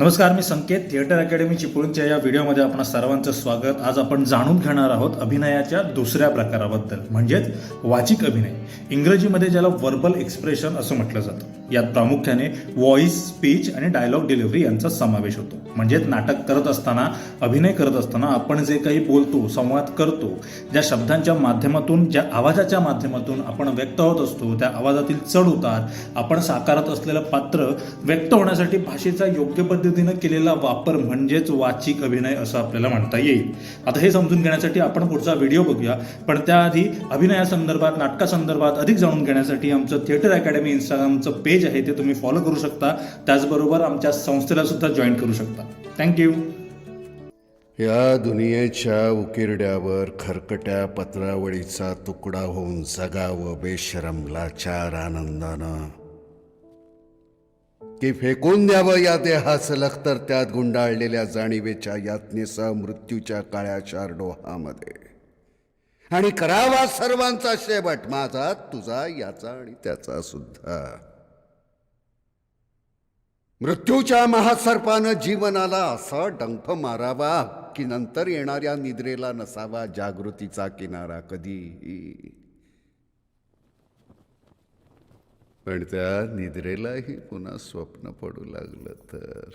नमस्कार मी संकेत theatre academy चिपळूणच्या या व्हिडिओमध्ये आपण सर्वांचं स्वागत. आज आपण जाणून घेणार आहोत अभिनयाच्या दुसऱ्या प्रकाराबद्दल म्हणजेच वाचिक अभिनय. इंग्रजीमध्ये ज्याला वर्बल एक्सप्रेशन असं म्हटलं जातं. यात प्रामुख्याने व्हॉइस स्पीच आणि डायलॉग डिलिव्हरी यांचा समावेश होतो. म्हणजेच नाटक करत असताना अभिनय करत असताना आपण जे काही बोलतो संवाद करतो ज्या शब्दांच्या माध्यमातून ज्या आवाजाच्या माध्यमातून आपण व्यक्त होत असतो त्या आवाजातील चढ उतार आपण साकारत असलेलं मात्र व्यक्त होण्यासाठी भाषेचा योग्य पद्धतीनं केलेला वापर म्हणजेच वाचिक अभिनय असं आपल्याला म्हणता येईल. आता हे समजून घेण्यासाठी आपण पुढचा व्हिडिओ बघूया. पण त्याआधी अभिनयासंदर्भात नाटकासंदर्भात अधिक जाणून घेण्यासाठी आमचं थिएटर अकॅडमी इंस्टाग्रामचं पेज आहे ते तुम्ही फॉलो करू शकता. त्याचबरोबर आमच्या संस्थेला सुद्धा जॉईन करू शकता. थँक्यू या दुनियेच्या उकिरड्यावर खरकट्या पत्रावळीचा तुकडा होऊन जगावं बेशरम लाचार आनंदानं. की फेकून द्यावं या देहास लखतर? त्यात गुंडाळलेल्या जाणीवेच्या यातनेसह मृत्यूच्या काळ्या डोहामध्ये आणि करावा सर्वांचा शेवट माझा तुझा याचा आणि त्याचा सुद्धा. मृत्यूच्या महासर्पानं जीवनाला असा डंख मारावा की नंतर येणाऱ्या निद्रेला नसावा जागृतीचा किनारा कधीही. पण त्या निद्रेलाही पुन्हा स्वप्न पडू लागलं तर.